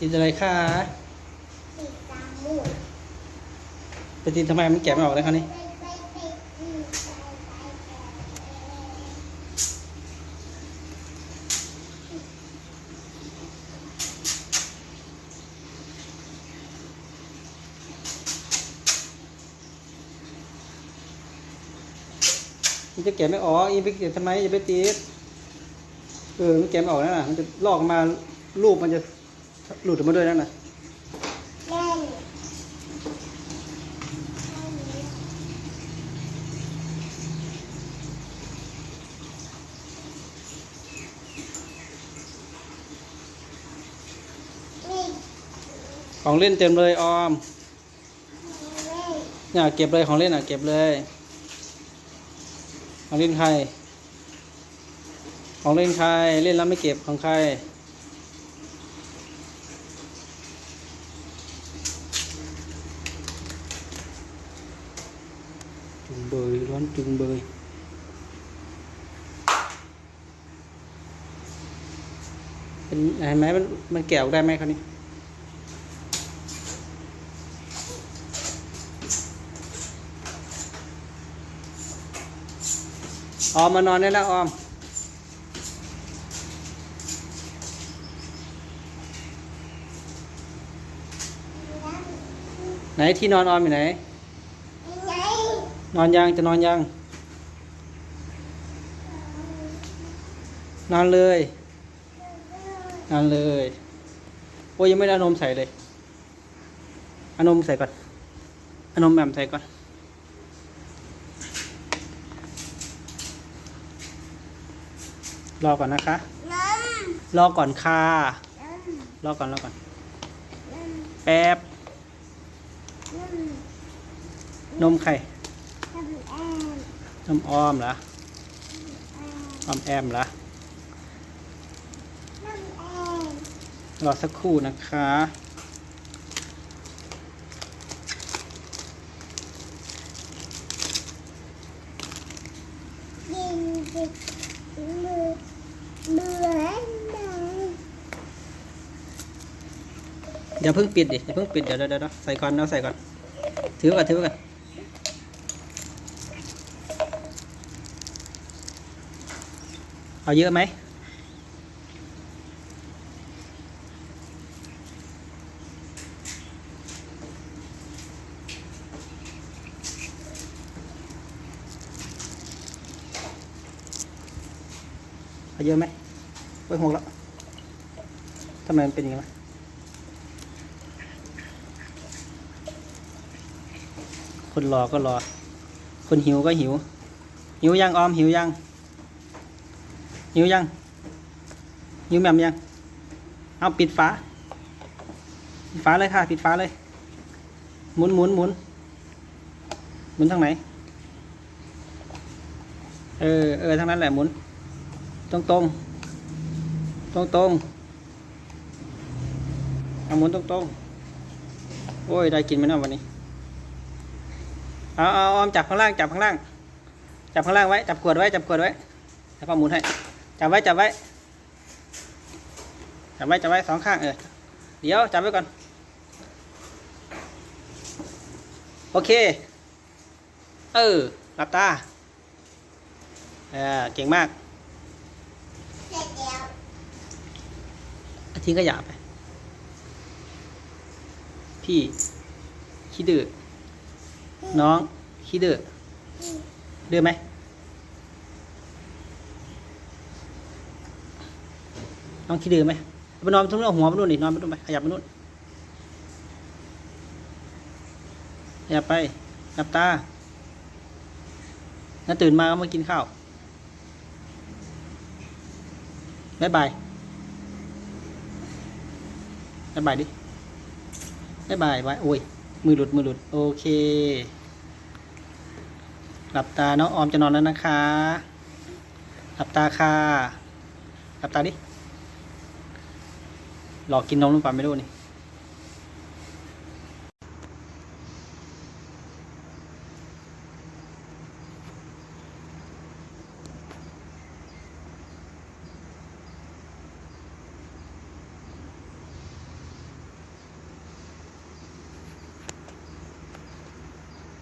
ติดอะไรคะติดตามมูดไปติดทำไมมันแกะไม่ออกเลยคราวนี้ไปไปไปอืมไปไปไปมันจะแกะไม่ออกอีไปติดทำไมอย่าไปติดเออมันแกะไม่ออกนั่นน่ะมันจะลอกมารูปมันจะ หลุดออกมาด้วยนั่นนะของเล่นเต็มเลยออมแม่เนี่ยเก็บเลยของเล่นอะเก็บเลยของเล่นใคร ของเล่นใครเล่นแล้วไม่เก็บของใคร จุงเบยร้อนจุงเบยเป็นเห็นไหมมันมันแกะออกได้ไหมคราวนี้ออมมานอนได้แล้วออมไหนที่นอนออมอยู่ไหน นอนยัง จะนอนยัง นอนเลย นอนเลย โอ้ยยังไม่ได้อนมใส่เลยอนมใส่ก่อนอนมแหม่มใส่ก่อน รอก่อนนะคะ รอก่อนค่ะ รอก่อน รอก่อน แป๊บ นมไข่ น้ำอนนมอมเหรอออมแอมเหรอน้ำแอนรอสักครู่นะคะยินดีมือย่าเพิ่งปิดดิอย่าเพิ่งปิด เดี๋ยวเดี๋ยวเดี๋ยวใส่ก่อนเอาใส่ก่อน ถือก่อนถือก่อน เอาเยอะไหมเอาเยอะไหมไปหกแล้วทำไมมันเป็นอย่างนี้คนรอก็รอ คนหิวก็หิว หิวยังออมหิวยัง หิวยังหิวแมมยัง เอาปิดฝา ปิดฝาเลยค่ะ ปิดฝาเลย หมุนหมุนหมุน หมุนทางไหน เออ เออทางนั้นแหละหมุน ตรงตรงตรงตรงเอาหมุนตรงตรงโอ้ย ได้กินไหมนะวันนี้ เอาเอาเอาจับข้างล่าง จับข้างล่าง จับข้างล่างไว้ จับขวดไว้ จับขวดไว้ แล้วก็หมุนให้ จับไว้จับไว้จับไว้จับไว้สองข้างเออเดี๋ยวจับไว้ก่อน โอเค เออหลับตาเออเก่งมากอาทิ้งขยะไป พี่ขี้ดื้อน้องขี้ดื้อดื้อไหม น้องขี้ดื้อไหมไปนอนตรงนู้เอาหัวไปนู่นดินอนไปนู่นไปขยับไปนู่นขยับไปหลับตาแล้วตื่นมาก็มากินข้าวบ๊ายบายบ๊ายบายดิบ๊ายบายบายโอ้ย มือหลุด มือหลุด โอเค หลับตา น้องออมจะนอนแล้วนะคะ หลับตาค่ะ หลับตาดิ หลอกกินนมหรือเปล่าไม่รู้นี่